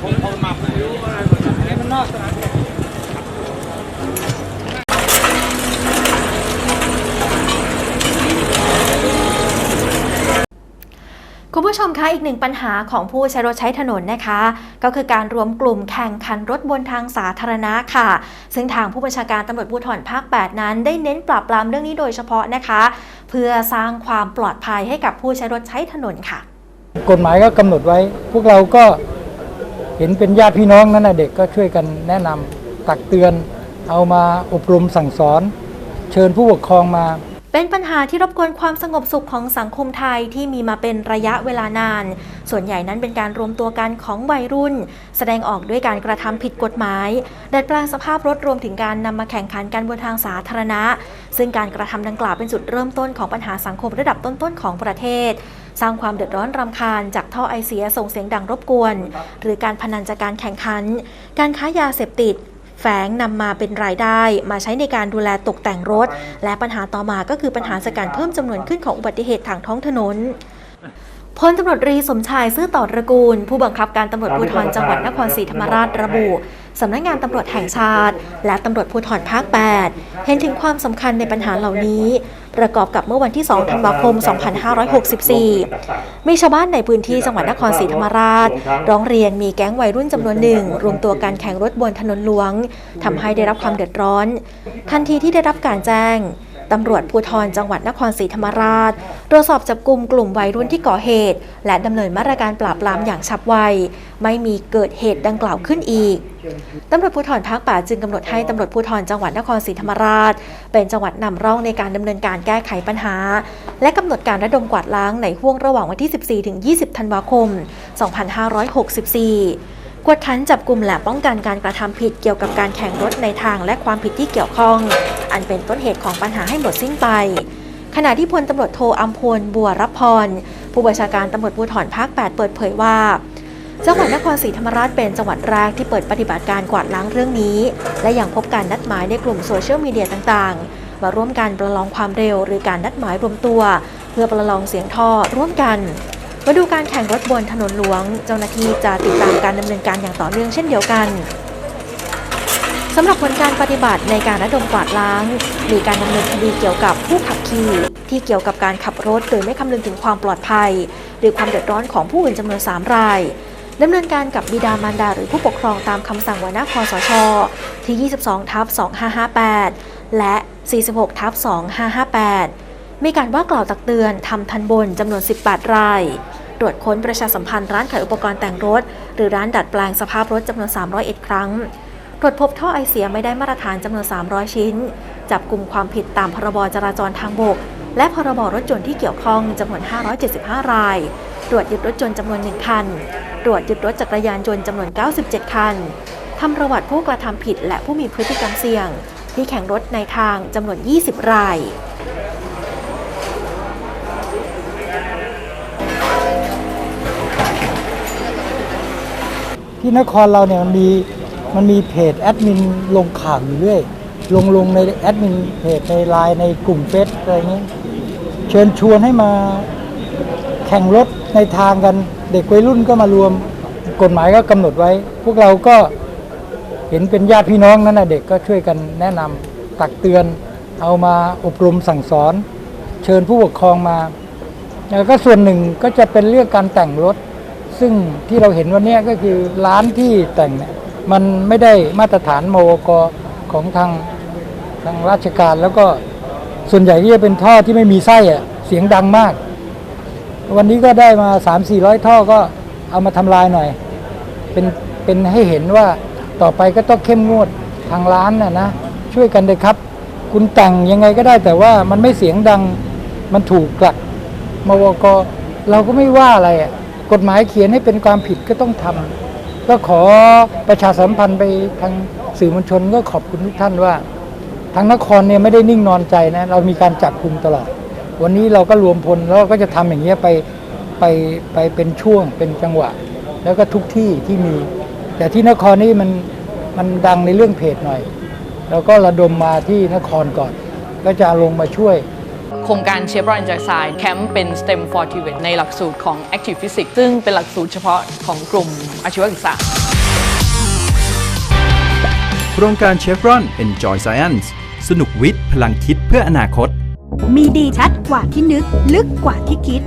คุณผู้ชมคะอีกหนึ่งปัญหาของผู้ใช้รถใช้ถนนนะคะ ก็คือการรวมกลุ่มแข่งขันรถบนทางสาธารณะค่ะ ซึ่งทางผู้บัญชาการตำรวจภูธรภาค 8 นั้น ได้เน้นปราบปรามเรื่องนี้โดยเฉพาะนะคะ เพื่อสร้างความปลอดภัยให้กับผู้ใช้รถใช้ถนนค่ะ กฎหมายก็กำหนดไว้ พวกเราก็ เห็นเป็นญาติพี่น้องนั่นนะเด็กก็ช่วยกันแนะนำตักเตือน เอามาอบรมสั่งสอน เชิญผู้ปกครองมา เป็นปัญหาที่รบกวนความสงบสุขของสังคมไทยที่มีมาเป็นระยะเวลานาน ส่วนใหญ่นั้นเป็นการรวมตัวกันของวัยรุ่น แสดงออกด้วยการกระทำผิดกฎหมายดัดแปลงสภาพรถรวมถึงการนำมาแข่งขันกันบนทางสาธารณะ ซึ่งการกระทำดังกล่าวเป็นจุดเริ่มต้นของปัญหาสังคมระดับต้นๆของประเทศ สร้างความเดือดร้อนรำคาญจากท่อไอเสียส่งเสียงดังรบกวน หรือการพนันจากการแข่งขัน การค้ายาเสพติด แฝงนำมาเป็นรายได้ มาใช้ในการดูแลตกแต่งรถ และปัญหาต่อมาก็คือปัญหาสกัดเพิ่มจำนวนขึ้นของอุบัติเหตุทางท้องถนนพลตำรวจรีสมชายซื่อต่อตระกูล ผู้บังคับการตำรวจภูธรจังหวัดนครศรีธรรมราชระบุ สำนักงานตำรวจแห่งชาติ และตำรวจภูธรภาค 8 เห็นถึงความสำคัญในปัญหาเหล่านี้ ประกอบกับเมื่อวันที่ 2 ธันวาคม 2564 มีชาวบ้านในพื้นที่จังหวัดนครศรีธรรมราช ร้องเรียนมีแก๊งวัยรุ่นจำนวนหนึ่ง รวมตัวกันแข่งรถบนถนนหลวงทำให้ได้รับความเดือดร้อน ทันทีที่ได้รับการแจ้ง ตำรวจภูธรจังหวัดนครศรีธรรมราช ตรวจสอบจับกลุ่มกลุ่มวัยรุ่นที่ก่อเหตุ และดำเนินมาตรการปราบปรามอย่างฉับไว ไม่มีเกิดเหตุดังกล่าวขึ้นอีกตำรวจภูธรภาคป่าจึงกำหนดให้ตำรวจภูธรจังหวัดนครศรีธรรมราช เป็นจังหวัดนำร่องในการดำเนินการแก้ไขปัญหา และกำหนดการระดมกวาดล้างในห่วงระหว่างวันที่ 14 ถึง 20 ธันวาคม 2564 กวดขันจับกลุ่มและป้องกันการกระทำผิดเกี่ยวกับการแข่งรถในทางและความผิดที่เกี่ยวข้อง อันเป็นต้นเหตุของปัญหาให้หมดสิ้นไป ขณะที่พลตำรวจโทอัมพลบัวรับพร ผู้บัญชาการตำรวจภูธรภาค 8 เปิดเผยว่าจังหวัดนครศรีธรรมราชเป็นจังหวัดแรกที่เปิดปฏิบัติการกวาดล้างเรื่องนี้ และยังพบการนัดหมายในกลุ่มโซเชียลมีเดียต่างๆ มาร่วมกันประลองความเร็วหรือการนัดหมายรวมตัว เพื่อประลองเสียงท่อร่วมกัน มาดูการแข่งรถบนถนนหลวง เจ้าหน้าที่จะติดตามการดำเนินการอย่างต่อเนื่องเช่นเดียวกันสำหรับผลการปฏิบัติในการระดมกวาดล้าง มีการดำเนินคดีเกี่ยวกับผู้ขับขี่ที่เกี่ยวกับการขับรถโดยไม่คำนึงถึงความปลอดภัย หรือความเดือดร้อนของผู้อื่นจำนวน 3 รายดำเนินการกับบิดามารดาหรือผู้ปกครองตามคำสั่งหัวหน้าคอสช ที่ 22ทับ2558 และ 46ทับ2558 มีการว่ากล่าวตักเตือนทำทันบนจำนวน 18 ราย ตรวจค้นประชาสัมพันธ์ร้านขายอุปกรณ์แต่งรถ หรือร้านดัดแปลงสภาพรถจำนวน 301 ครั้ง ตรวจพบท่อไอเสียไม่ได้มาตรฐานจำนวน 300 ชิ้น จับกลุ่มความผิดตามพรบจราจรทางบก และพรบรถยนต์ที่เกี่ยวข้องจำนวน 575 ราย ตรวจยึดรถยนต์จำนวน 1 คัน ตรวจยึดรถจักรยานยนต์จำนวน 97 คันทำประวัติผู้กระทำผิดและผู้มีพฤติกรรมเสี่ยง ที่แข่งรถในทางจำนวน 20 ราย ที่นครเราเนี่ยมันมีมันมีเพจแอดมินลงข่าวอยู่เรื่อยลงลงในแอดมินเพจในไลน์ในกลุ่มเฟซอะไรเงี้ยเชิญชวนให้มาแข่งรถในทางกันเด็กวัยรุ่นก็มารวมกฎหมายก็กำหนดไว้ พวกเราก็เห็นเป็นญาติพี่น้องนั่นนะเด็กก็ช่วยกันแนะนำตักเตือน เอามาอบรมสั่งสอน เชิญผู้ปกครองมาแล้วก็ส่วนหนึ่งก็จะเป็นเรื่องการแต่งรถ ซึ่งที่เราเห็นวันนี้ก็คือร้านที่แต่งเนี่ยมันไม่ได้มาตรฐานโมวกของทางทางราชการแล้วก็ส่วนใหญ่ที่จะเป็นท่อที่ไม่มีไส้อะเสียงดังมาก วันนี้ก็ได้มา3 4 0 0 ท่อก็เอามาทำลายหน่อย เป็นเป็นให้เห็นว่าต่อไปก็ต้องเข้มงวดทางร้านน่ะนะช่วยกันเลยครับ คุณแต่งยังไงก็ได้แต่ว่ามันไม่เสียงดังมันถูกกลักมวกเราก็ไม่ว่าอะไรอะ กฎหมายเขียนให้เป็นความผิดก็ต้องทำก็ขอประชาสัมพันธ์ไปทางสื่อมวลชนก็ขอบคุณทุกท่านว่าทางนครเนี่ยไม่ได้นิ่งนอนใจนะเรามีการจับกลุ่มตลอด วันนี้เราก็รวมพลแล้วก็จะทำอย่างเงี้ยไปไปไปเป็นช่วงเป็นจังหวะ แล้วก็ทุกที่ที่มี แต่ที่นครนี่มันมันดังในเรื่องเพจหน่อยเราก็ระดมมาที่นครก่อน ก็จะลงมาช่วย โครงการเชฟรอนจากซน์แคมป์เป็น STEM for t i v e t ในหลักสูตรของ Active Physics ซึ่งเป็นหลักสูตรเฉพาะของกลุ่มอาชีวศึกษา โครงการเชฟรอน Enjoy Science สนุกวิทย์ พลังคิดเพื่ออนาคต มีดีชัดกว่าที่นึก ลึกกว่าที่คิด